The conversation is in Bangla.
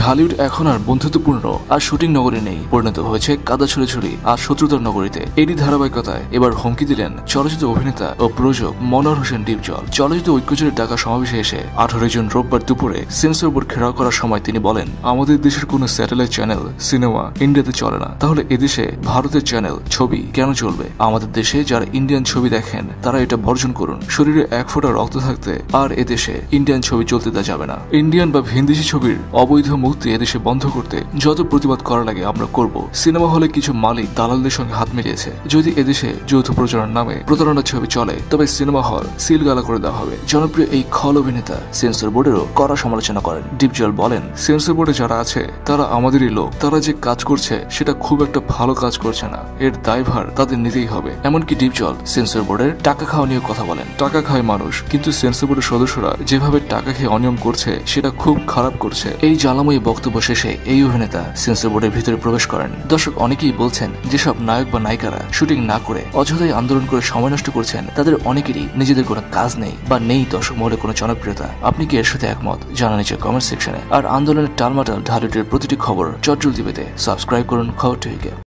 ঢালিউড এখন আর বন্ধুত্বপূর্ণ আর শুটিং নগরী নেই। পরিণত হয়েছে কাদা ছড়ি আর শত্রুতার নগরীতে। এরই ধারাবাহিকতায় এবার হুমকি দিলেন চলচ্চিত্র অভিনেতা ও প্রযোজক মনোহর হোসেন ডিপজল। চলচ্চিত্র ঐক্যজোটের ডাকা সমাবেশে এসে আঠারো জুন রোববার দুপুরে সেন্সর বোর্ড ঘেরাও করার সময় তিনি বলেন, আমাদের দেশের কোনো স্যাটেলাইট চ্যানেল, সিনেমা, ইন্ডিয়াতে চলে না। তাহলে এদেশে ভারতের চ্যানেল, ছবি কেন চলবে? আমাদের দেশে যারা ইন্ডিয়ান ছবি দেখেন, তারা এটা বর্জন করুন। শরীরে এক ফোঁটা রক্ত থাকতে আর এদেশে ইন্ডিয়ান ছবি চলতে দেওয়া যাবে না। ইন্ডিয়ান বা ভিনদেশি ছবির অবৈধ মুক্তি এদেশে বন্ধ করতে যত প্রতিবাদ করা লাগে আমরা করব, সিনেমা হলে কিছু মালিক দালালদের সঙ্গে হাত মিলিয়েছে। যদি এদেশে যৌথ প্রচারণার নামে প্রতারণার ছবি চলে, তবে সিনেমা হল সিল গালা করে দেওয়া হবে। জনপ্রিয় এই খল অভিনেতা সেন্সর বোর্ডেরও কড়া সমালোচনা করেন। ডিপজল বলেন, সেন্সর বোর্ডে যারা আছে, তারা আমাদেরই লোক। তারা যে কাজ করছে, সেটা খুব একটা ভালো কাজ করছে না। এর দায়ভার তাদের নিতেই হবে। এমনকি ডিপজল সেন্সর বোর্ডের টাকা খাওয়া নিয়ে কথা বলেন। টাকা খায় মানুষ, কিন্তু সেন্সর বোর্ডের সদস্যরা যেভাবে টাকা খেয়ে অনিয়ম করছে, সেটা খুব খারাপ করছে। এই জ্বালাময়ী বক্তব্য শেষে এই অভিনেতা সেন্সর বোর্ডের ভিতরে প্রবেশ করেন। দর্শক অনেকেই বলছেন, যেসব নায়ক বা নায়িকারা শুটিং না করে অযথাই আন্দোলন করে সময় নষ্ট করছেন, তাদের অনেকেরই নিজেদের কোনো কাজ নেই বা নেই দর্শক মহলে কোনো জনপ্রিয়তা। আপনি কি এর সাথে একমত? জানা নিচে কমেন্ট সেকশনে আর আন্দোলনের টালমাটাল ঢালুটের প্রতিটি খবর চটজলদি পেতে সাবস্ক্রাইব করুন খবর টিভিকে